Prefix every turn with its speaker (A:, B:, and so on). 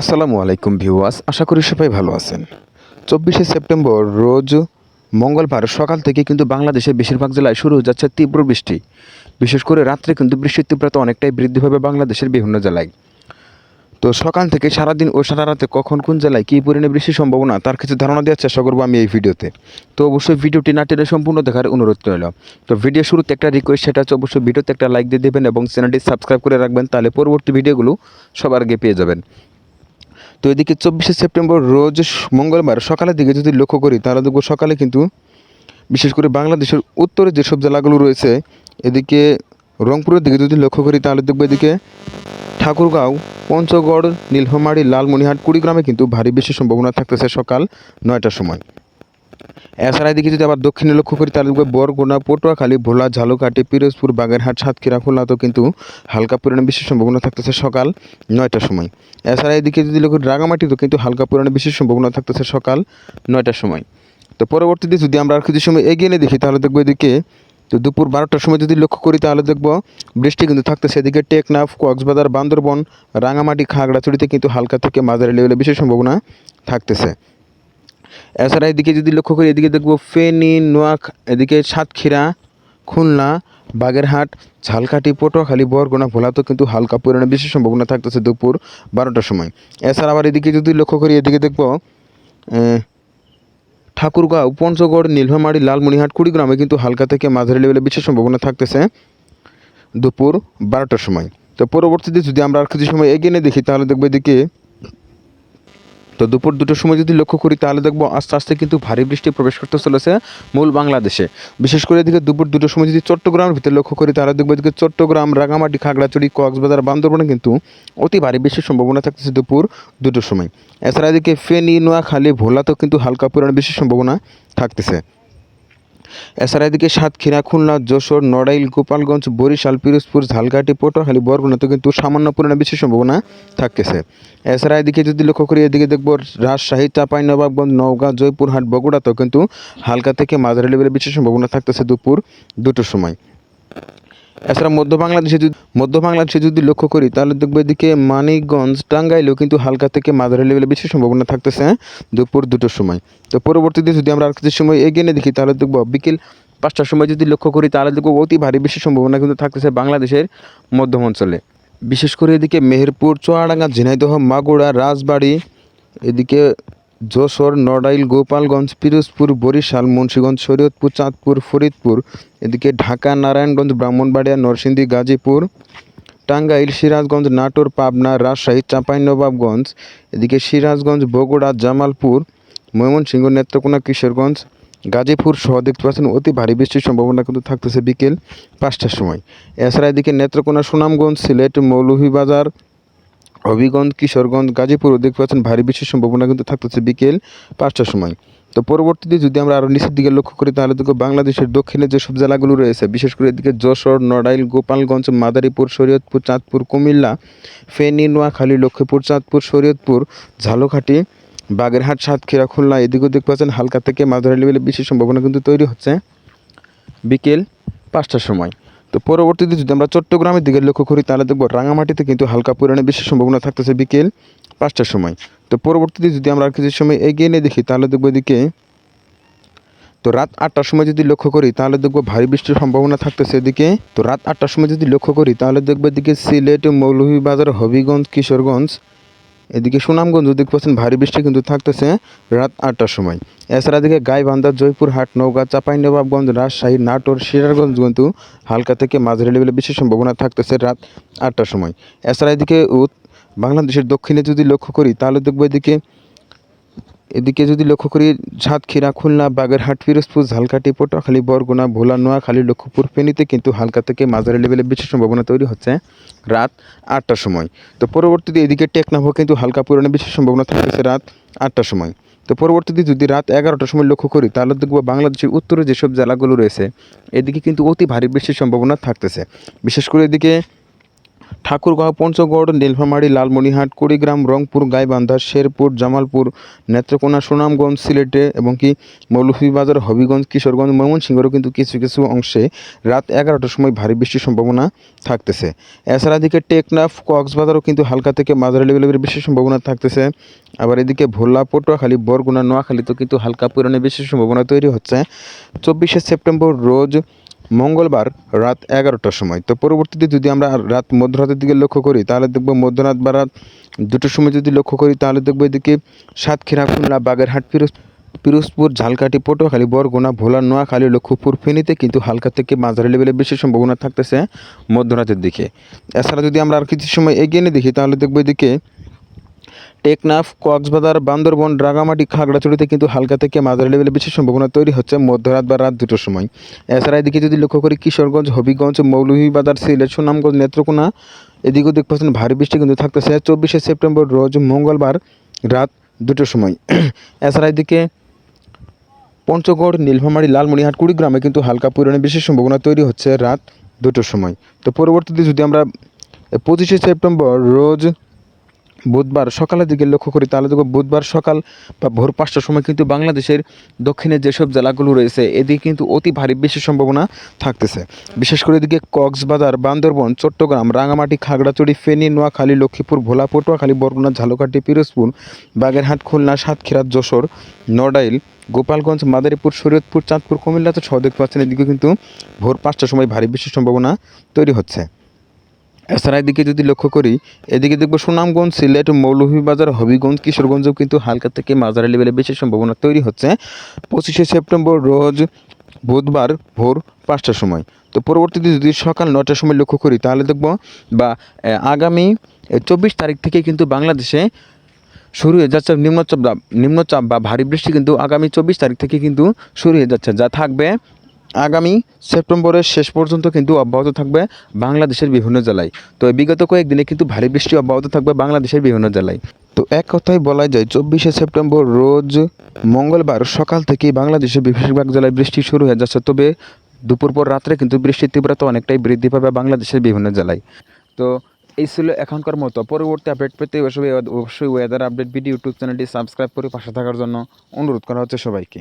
A: আসসালামু আলাইকুম ভিউয়ার্স, আশা করি সবাই ভালো আছেন। চব্বিশে সেপ্টেম্বর রোজ মঙ্গলবার সকাল থেকে কিন্তু বাংলাদেশের বেশিরভাগ জেলায় শুরু হয়ে যাচ্ছে তীব্র বৃষ্টি। বিশেষ করে রাত্রে কিন্তু বৃষ্টির তীব্রতা অনেকটাই বৃদ্ধি হবে বাংলাদেশের বিভিন্ন জেলায়। তো সকাল থেকে সারাদিন ও সারা রাতে কখন কোন জেলায় কী পরিমাণে বৃষ্টির সম্ভাবনা, তার কিছু ধারণা দেওয়ার চেষ্টা করব আমি এই ভিডিওতে। তো অবশ্যই ভিডিওটি না টেনে সম্পূর্ণ দেখার অনুরোধ রইল। তো ভিডিও শুরুতে একটা রিকোয়েস্ট সেটা হচ্ছে অবশ্যই ভিডিওতে একটা লাইক দিয়ে দেবেন এবং চ্যানেলটি সাবস্ক্রাইব করে রাখবেন, তাহলে পরবর্তী ভিডিওগুলো সবার আগে পেয়ে যাবেন। তো এদিকে চব্বিশে সেপ্টেম্বর রোজ মঙ্গলবার সকালের দিকে যদি লক্ষ্য করি, তাহলে দেখব সকালে কিন্তু বিশেষ করে বাংলাদেশের উত্তরে যেসব জেলাগুলো রয়েছে, এদিকে রংপুরের দিকে যদি লক্ষ্য করি, তাহলে দেখব এদিকে ঠাকুরগাঁও, পঞ্চগড়, নীলফামারী লালমনিহাট কুড়িগ্রামে কিন্তু ভারী বৃষ্টির সম্ভাবনা থাকতেছে সকাল নয়টার সময়। এছাড়া এদিকে যদি আবার দক্ষিণে লক্ষ্য করি, তাহলে দেখব বরগুনা, পটুয়াখালী, ভোলা, ঝালুকাঠি, পিরোজপুর, বাগেরহাট, সাতক্ষীরা খুলনাতেও কিন্তু হালকা পরিমাণে বৃষ্টির সম্ভাবনা থাকতেছে সকাল নয়টার সময়। এছাড়া এদিকে যদি লক্ষ্য রাঙামাটিতেও কিন্তু হালকা পরিমাণে বিশেষ সম্ভাবনা থাকতেছে সকাল নয়টার সময়। তো পরবর্তীতে যদি আমরা আর কিছু সময় এগিয়ে নিয়ে দেখি, তাহলে দেখব এদিকে তো দুপুর বারোটার সময় যদি লক্ষ্য করি, তাহলে দেখব বৃষ্টি কিন্তু থাকতেছে এদিকে টেকনাফ, কক্সবাজার, বান্দরবন, রাঙামাটি, খাগড়াছড়িতে কিন্তু হালকা থেকে মাঝারি লেভেলে বিশেষ সম্ভাবনা থাকতেছে। এছাড়া এদিকে যদি লক্ষ্য করি, এদিকে দেখব ফেনী, নোয়াখ, এদিকে সাতক্ষীরা, খুলনা, বাগেরহাট, ঝালকাঠি, পটুয়াখালী, বরগুনা ভোলাতেও কিন্তু হালকা পরিমাণে বেশি সম্ভাবনা থাকতেছে দুপুর বারোটার সময়। এছাড়া আবার এদিকে যদি লক্ষ্য করি, এদিকে দেখব ঠাকুরগাঁও, পঞ্চগড়, নীলফামারী লালমনিহাট কুড়িগ্রামে কিন্তু হালকা থেকে মাঝারি লেভেলে বিশেষ সম্ভাবনা থাকতেছে দুপুর বারোটার সময়। তো পরবর্তীতে যদি আমরা আর কিছু সময় এগিয়ে দেখি, তাহলে দেখব এদিকে তো দুপুর দুটোর সময় যদি লক্ষ্য করি, তাহলে দেখব আস্তে আস্তে কিন্তু ভারী বৃষ্টি প্রবেশ করতে চলেছে মূল বাংলাদেশে। বিশেষ করে এদিকে দুপুর দুটোর সময় যদি চট্টগ্রামের ভিতরে লক্ষ্য করি, তাহলে দেখব এদিকে চট্টগ্রাম, রাঙামাটি, খাগড়াছড়ি, কক্সবাজার, বান্দরবনে কিন্তু অতি ভারী বৃষ্টির সম্ভাবনা থাকতেছে দুপুর দুটোর সময়। এছাড়া এদিকে ফেনী, নোয়াখালী ভোলাতেও কিন্তু হালকা পরিমাণে বৃষ্টির সম্ভাবনা থাকতেছে। এছাড়া এদিকে সাতক্ষীরা, খুলনা, যশোর, নড়াইল, গোপালগঞ্জ, বরিশাল, পিরোজপুর, ঝালকাঠি, পটুয়াখালী বরগুনাতে কিন্তু সামান্য পরিমাণে বেশি সম্ভাবনা থাকতেছে। এছাড়া এদিকে যদি লক্ষ্য করি, এদিকে দেখব রাজশাহী, চাপাই, নবাবগঞ্জ, নওগাঁ, জয়পুরহাট, বগুড়াতেও কিন্তু হালকা থেকে মাঝারি লেভেলের বেশি সম্ভাবনা থাকতেছে দুপুর দুটোর সময়। এছাড়া মধ্য বাংলাদেশে যদি মধ্য বাংলাদেশে যদি লক্ষ্য করি, তাহলে দেখব এদিকে মানিকগঞ্জ টাঙ্গাইলেও কিন্তু হালকা থেকে মাঝারি লেভেলে বেশি সম্ভাবনা থাকতেছে দুপুর দুটোর সময়। তো পরবর্তীতে যদি আমরা আর কিছু সময় এগিয়ে দেখি, তাহলে দেখব বিকেল পাঁচটার সময় যদি লক্ষ্য করি, তাহলে দেখব অতি ভারী বেশি সম্ভাবনা কিন্তু থাকতেছে বাংলাদেশের মধ্যম অঞ্চলে। বিশেষ করে এদিকে মেহেরপুর, চুয়াডাঙ্গা, ঝিনাইদহ মাগুড়া রাজবাড়ি, এদিকে যশোর, নড়াইল, গোপালগঞ্জ, পিরোজপুর, বরিশাল, মুন্সিগঞ্জ, শরীয়তপুর, চাঁদপুর, ফরিদপুর, এদিকে ঢাকা, নারায়ণগঞ্জ, ব্রাহ্মণবাড়িয়া, নরসিংদী, গাজীপুর, টাঙ্গাইল, সিরাজগঞ্জ, নাটোর, পাবনা, রাজশাহী, চাঁপাইনবাবগঞ্জ, এদিকে সিরাজগঞ্জ, বগুড়া, জামালপুর, ময়মনসিংহ, নেত্রকোনা, কিশোরগঞ্জ, গাজীপুর সহ দেখতে পাচ্ছেন অতি ভারী বৃষ্টির সম্ভাবনা কিন্তু থাকতেছে বিকেল পাঁচটার সময়। এছাড়া এদিকে নেত্রকোনা, সুনামগঞ্জ, সিলেট, মৌলভীবাজার হবিগঞ্জ, কিশোরগঞ্জ, গাজীপুর দেখতে পাচ্ছেন ভারী বৃষ্টির সম্ভাবনা কিন্তু থাকতেছে বিকেল পাঁচটার সময়। তো পরবর্তীতে যদি আমরা আরও নিচের দিকে লক্ষ্য করি, তাহলে দেখো বাংলাদেশের দক্ষিণে যেসব জেলাগুলো রয়েছে, বিশেষ করে এদিকে যশোর, নড়াইল, গোপালগঞ্জ, মাদারীপুর, শরীয়তপুর, চাঁদপুর, কুমিল্লা, ফেনী, নোয়াখালী, লক্ষ্মীপুর, চাঁদপুর, শরীয়তপুর, ঝালকাঠি, বাগেরহাট, সাতক্ষীরা, খুলনা এদিকেও দেখতে পাচ্ছেন হালকা থেকে মাঝারি লেভেলে বেশি সম্ভাবনা কিন্তু তৈরি হচ্ছে বিকেল পাঁচটার সময়। তো পরবর্তীতে যদি আমরা চট্টগ্রামের দিকে লক্ষ্য করি, তাহলে দেখব রাঙামাটিতে কিন্তু হালকা পরিমাণে বেশি সম্ভাবনা থাকতেছে বিকেল পাঁচটার সময়। তো পরবর্তীতে যদি আমরা আর কিছু সময় এগিয়ে নিয়ে দেখি, তাহলে দেখব এদিকে তো রাত আটটার সময় যদি লক্ষ্য করি, তাহলে দেখব ভারী বৃষ্টির সম্ভাবনা থাকতেছে এদিকে। তো রাত আটটার সময় যদি লক্ষ্য করি, তাহলে দেখব এদিকে সিলেট, মৌলভীবাজার, হবিগঞ্জ, কিশোরগঞ্জ এদিকে সুনামগঞ্জ দেখতে পাচ্ছেন ভারী বৃষ্টি কিন্তু থাকতেছে রাত আটটার সময়। এছাড়া দিকে গাইবান্ধা জয়পুরহাট চাপাই, নবাবগঞ্জ, রাজশাহী, নাটোর, সিরাজগঞ্জ কিন্তু হালকা থেকে মাঝারি লেভেলে বেশি সম্ভাবনা থাকতেছে রাত আটটার সময়। এছাড়া এদিকে বাংলাদেশের দক্ষিণে যদি লক্ষ্য করি তাহলে দেখব এদিকে এদিকে যদি লক্ষ্য করি সাতক্ষীরা খুলনা, বাগেরহাট ফিরোজপুর ঝালকাঠি, পটুয়াখালী, বরগুনা, ভোলা, নোয়াখালী, লক্ষ্মীপুর, ফেনীতে কিন্তু হালকা থেকে মাঝারি লেভেলে বেশি সম্ভাবনা তৈরি হচ্ছে রাত আটটার সময়। তো পরবর্তীতে এদিকে টেকনাফও কিন্তু হালকা পরিমাণে বেশি সম্ভাবনা থাকতেছে রাত আটটার সময়। তো পরবর্তীতে যদি রাত এগারোটার সময় লক্ষ্য করি, তাহলে দেখব বাংলাদেশের উত্তরে যেসব জেলাগুলো রয়েছে, এদিকে কিন্তু অতি ভারী বৃষ্টির সম্ভাবনা থাকতেছে। বিশেষ করে এদিকে ঠাকুরগাঁও পঞ্চগড়, নীলফামারী, লালমনিরহাট, কুড়িগ্রাম, রংপুর, গাইবান্ধা, শেরপুর, জামালপুর, নেত্রকোনা, সুনামগঞ্জ, সিলেটে এবং কি মৌলভীবাজার, হবিগঞ্জ, কিশোরগঞ্জ, ময়মনসিংহেরও কিন্তু কিছু কিছু অংশে রাত এগারোটার সময় ভারী বৃষ্টির সম্ভাবনা থাকতেছে। এছাড়া এদিকে টেকনাফ, কক্সবাজারও কিন্তু হালকা থেকে মাঝারি লেভেলের বৃষ্টির সম্ভাবনা থাকতেছে। আবার এদিকে ভোলা পটুয়াখালী বরগুনা, নোয়াখালীতেও কিন্তু হালকা পরিমাণে বৃষ্টির সম্ভাবনা তৈরি হচ্ছে। চব্বিশে সেপ্টেম্বর রোজ মঙ্গলবার রাত এগারোটার সময়। তো পরবর্তীতে যদি আমরা রাত মধ্যরাতের দিকে লক্ষ্য করি, তাহলে দেখব মধ্যরাত বা রাত দুটোর সময় যদি লক্ষ্য করি, তাহলে দেখব এদিকে সাতক্ষীরা, খুলনা, বাগেরহাট, ফিরোজ পিরোজপুর ঝালকাঠি, পটুয়াখালী, বরগুনা, ভোলা, নোয়াখালী, লক্ষ্মীপুর, ফেনীতে কিন্তু হালকা থেকে মাঝারি লেভেলে বেশি সম্ভাবনা থাকতেছে মধ্যরাতের দিকে। এছাড়া যদি আমরা আর কিছু সময় এগিয়ে নিয়ে দেখি, তাহলে দেখব এদিকে টেকনাফ, কক্সবাজার, বান্দরবন রাঙামাটি খাগড়াছড়িতে কিন্তু হালকা থেকে মাঝারি লেভেলে বেশি সম্ভাবনা তৈরি হচ্ছে মধ্যরাত বা রাত দুটোর সময়। এছাড়া এদিকে যদি লক্ষ্য করি, কিশোরগঞ্জ, হবিগঞ্জ, মৌলভীবাজার, সিলেট, সুনামগঞ্জ, নেত্রকোনা এদিকেও দেখতে পাচ্ছেন ভারী বৃষ্টি কিন্তু থাকতেছে। চব্বিশে সেপ্টেম্বর রোজ মঙ্গলবার রাত দুটোর সময়। এছাড়া এদিকে পঞ্চগড়, নীলফামারী, লালমনিরহাট, কুড়িগ্রামে কিন্তু হালকা পরিমাণে বেশি সম্ভাবনা তৈরি হচ্ছে রাত দুটোর সময়। তো পরবর্তীতে যদি আমরা পঁচিশে সেপ্টেম্বর রোজ বুধবার সকালের দিকে লক্ষ্য করি, তাহলে দেখব বুধবার সকাল বা ভোর পাঁচটার সময় কিন্তু বাংলাদেশের দক্ষিণে যেসব জেলাগুলো রয়েছে, এদিকে কিন্তু অতি ভারী বেশি সম্ভাবনা থাকতেছে। বিশেষ করে এদিকে কক্সবাজার, বান্দরবন, চট্টগ্রাম রাঙামাটি খাগড়াছড়ি, ফেনী, নোয়াখালী, লক্ষ্মীপুর ভোলা পটুয়াখালী বরগুনা, ঝালকাঠি, পিরোজপুর, বাগেরহাট, খুলনা, সাতক্ষীরা, যশোর, নড়াইল, গোপালগঞ্জ, মাদারীপুর, শরীয়তপুর, চাঁদপুর কুমিল্লাতে সহ দেখতে পাচ্ছেন, এদিকে কিন্তু ভোর পাঁচটার সময় ভারী বৃষ্টির সম্ভাবনা তৈরি হচ্ছে। এছাড়া এদিকে যদি লক্ষ্য করি, এদিকে দেখব সুনামগঞ্জ, সিলেট, মৌলভীবাজার, হবিগঞ্জ, কিশোরগঞ্জেও কিন্তু হালকা থেকে মাঝারি লেভেলে বেশি সম্ভাবনা তৈরি হচ্ছে। পঁচিশে সেপ্টেম্বর রোজ বুধবার ভোর পাঁচটার সময়। তো পরবর্তীতে যদি সকাল নটার সময় লক্ষ্য করি, তাহলে দেখব, বা আগামী চব্বিশ তারিখ থেকে কিন্তু বাংলাদেশে শুরু হয়ে যাচ্ছে নিম্নচাপ নিম্নচাপ বা ভারী বৃষ্টি কিন্তু আগামী চব্বিশ তারিখ থেকে কিন্তু শুরু হয়ে যাচ্ছে, যা থাকবে আগামী সেপ্টেম্বরের শেষ পর্যন্ত কিন্তু অব্যাহত থাকবে বাংলাদেশের বিভিন্ন জেলায়। তো বিগত কয়েকদিনে কিন্তু ভারী বৃষ্টি অব্যাহত থাকবে বাংলাদেশের বিভিন্ন জেলায়। তো এক কথায় বলা যায়, চব্বিশে সেপ্টেম্বর রোজ মঙ্গলবার সকাল থেকেই বাংলাদেশের বেশিরভাগ জেলায় বৃষ্টি শুরু হয়ে যাচ্ছে। তবে দুপুর পর রাত্রে কিন্তু বৃষ্টির তীব্রতা অনেকটাই বৃদ্ধি পাবে বাংলাদেশের বিভিন্ন জেলায়। তো এই ছিল এখনকার মতো। পরবর্তী আপডেট পেতে অবশ্যই অবশ্যই ওয়েদার আপডেট ভিডিও ইউটিউব চ্যানেলটি সাবস্ক্রাইব করে পাশে থাকার জন্য অনুরোধ করা হচ্ছে সবাইকে।